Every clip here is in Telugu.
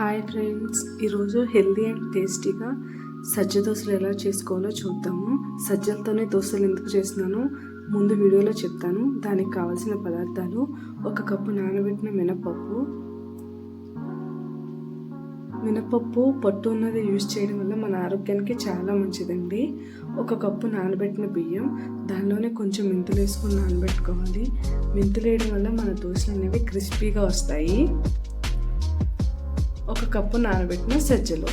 హాయ్ ఫ్రెండ్స్ ఈరోజు హెల్దీ అండ్ టేస్టీగా సజ్జ దోశలు ఎలా చేసుకోవాలో చూద్దాము. సజ్జలతోనే దోశలు ఎందుకు చేస్తున్నానో ముందు వీడియోలో చెప్తాను. దానికి కావాల్సిన పదార్థాలు ఒక కప్పు నానబెట్టిన మినపప్పు. మినపప్పు పట్టు ఉన్నది యూజ్ చేయడం వల్ల మన ఆరోగ్యానికి చాలా మంచిదండి. ఒక కప్పు నానబెట్టిన బియ్యం దానిలోనే కొంచెం మెంతులు వేసుకొని నానబెట్టుకోవాలి. మెంతులు వేయడం వల్ల మన దోశలు అనేవి క్రిస్పీగా వస్తాయి. ఒక కప్పు నానబెట్టిన సజ్జలు.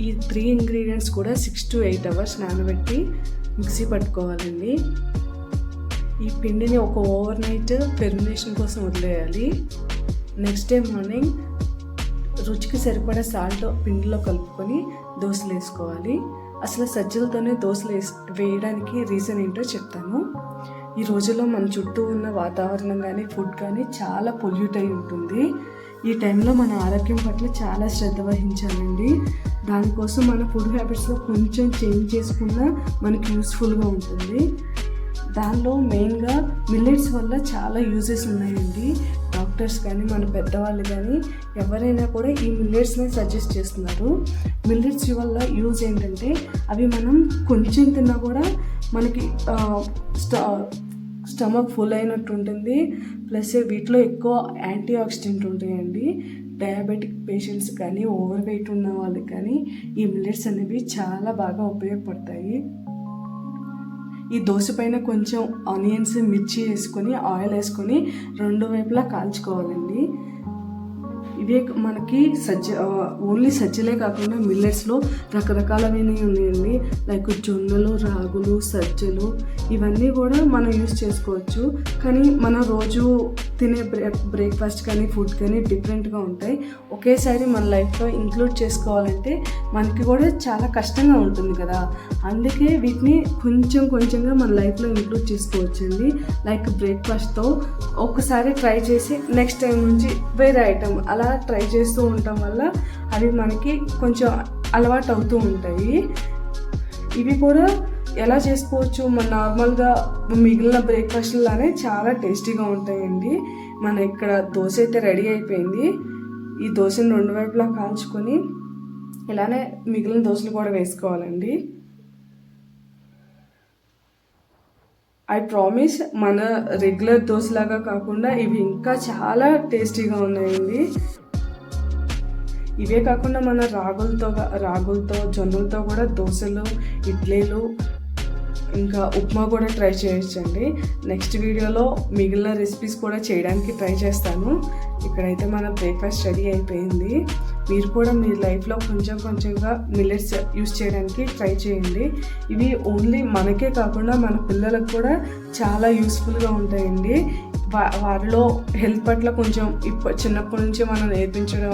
ఈ త్రీ ఇంగ్రీడియంట్స్ కూడా సిక్స్ టు ఎయిట్ అవర్స్ నానబెట్టి మిక్సీ పట్టుకోవాలండి. ఈ పిండిని ఒక ఓవర్ నైట్ ఫెర్మినేషన్ కోసం వదిలేయాలి. నెక్స్ట్ డే మార్నింగ్ రుచికి సరిపడా సాల్ట్ పిండిలో కలుపుకొని దోశలు వేసుకోవాలి. అసలు సజ్జలతోనే దోశలు వేసి వేయడానికి రీజన్ ఏంటో చెప్తాను. ఈ రోజుల్లో మన చుట్టూ ఉన్న వాతావరణం కానీ ఫుడ్ కానీ చాలా పొల్యూట్ అయి ఉంటుంది. ఈ టైంలో మన ఆరోగ్యం పట్ల చాలా శ్రద్ధ వహించాలండి. దానికోసం మన ఫుడ్ హ్యాబిట్స్లో కొంచెం చేంజ్ చేసుకున్నా మనకి యూస్ఫుల్గా ఉంటుంది. దానిలో మెయిన్గా మిల్లెట్స్ వల్ల చాలా యూజెస్ ఉన్నాయండి. డాక్టర్స్ కానీ మన పెద్దవాళ్ళు కానీ ఎవరైనా కూడా ఈ మిల్లెట్స్ని సజెస్ట్ చేస్తున్నారు. మిల్లెట్స్ వల్ల యూజ్ ఏంటంటే అవి మనం కొంచెం తిన్నా కూడా మనకి స్టా స్టమక్ ఫుల్ అయినట్టు ఉంటుంది. ప్లస్ వీటిలో ఎక్కువ యాంటీ ఆక్సిడెంట్ ఉంటాయండి. డయాబెటిక్ పేషెంట్స్ కానీ ఓవర్ వెయిట్ ఉన్న వాళ్ళకి కానీ ఈ మిల్లెట్స్ అనేవి చాలా బాగా ఉపయోగపడతాయి. ఈ దోశ పైన కొంచెం ఆనియన్స్ మిర్చి వేసుకొని ఆయిల్ వేసుకొని రెండు వైపులా కాల్చుకోవాలండి. ఇవే మనకి సజ్జ ఓన్లీ సజ్జలే కాకుండా మిల్లెట్స్లో రకరకాలమైనవి ఉన్నాయండి లైక్ జొన్నలు రాగులు సజ్జలు ఇవన్నీ కూడా మనం యూస్ చేసుకోవచ్చు. కానీ మన రోజు తినే బ్రేక్ బ్రేక్ఫాస్ట్ కానీ ఫుడ్ కానీ డిఫరెంట్గా ఉంటాయి. ఒకేసారి మన లైఫ్లో ఇంక్లూడ్ చేసుకోవాలంటే మనకి కూడా చాలా కష్టంగా ఉంటుంది కదా. అందుకే వీటిని కొంచెం కొంచెంగా మన లైఫ్లో ఇంక్లూడ్ చేసుకోవచ్చండి. లైక్ బ్రేక్ఫాస్ట్తో ఒక్కసారి ట్రై చేసి నెక్స్ట్ టైం నుంచి వేరే ఐటమ్ అలా ట్రై చేస్తూ ఉండటం వల్ల అవి మనకి కొంచెం అలవాటు అవుతూ ఉంటాయి. ఇవి కూడా ఎలా చేసుకోవచ్చు? మన నార్మల్గా మిగిలిన బ్రేక్ఫాస్ట్లానే చాలా టేస్టీగా ఉంటాయండి. మన ఇక్కడ దోశ అయితే రెడీ అయిపోయింది. ఈ దోశను రెండు వైపులా కాల్చుకొని ఇలానే మిగిలిన దోశలు కూడా వేసుకోవాలండి. ఐ ప్రామిస్ మన రెగ్యులర్ దోశలాగా కాకుండా ఇవి ఇంకా చాలా టేస్టీగా ఉన్నాయండి. ఇవే కాకుండా మన రాగులతో రాగులతో జొన్నలతో కూడా దోశలు ఇడ్లీలు ఇంకా ఉప్మా కూడా ట్రై చేయొచ్చండి. నెక్స్ట్ వీడియోలో మిగిలిన రెసిపీస్ కూడా చేయడానికి ట్రై చేస్తాను. ఇక్కడైతే మన బ్రేక్ఫాస్ట్ రెడీ అయిపోయింది. మీరు కూడా మీ లైఫ్లో కొంచెం కొంచెంగా మిల్లెట్స్ యూస్ చేయడానికి ట్రై చేయండి. ఇవి ఓన్లీ మనకే కాకుండా మన పిల్లలకు కూడా చాలా యూస్ఫుల్గా ఉంటాయండి. వారిలో హెల్త్ పట్ల కొంచెం ఇప్ప చిన్నప్పటి నుంచి మనం నేర్పించడం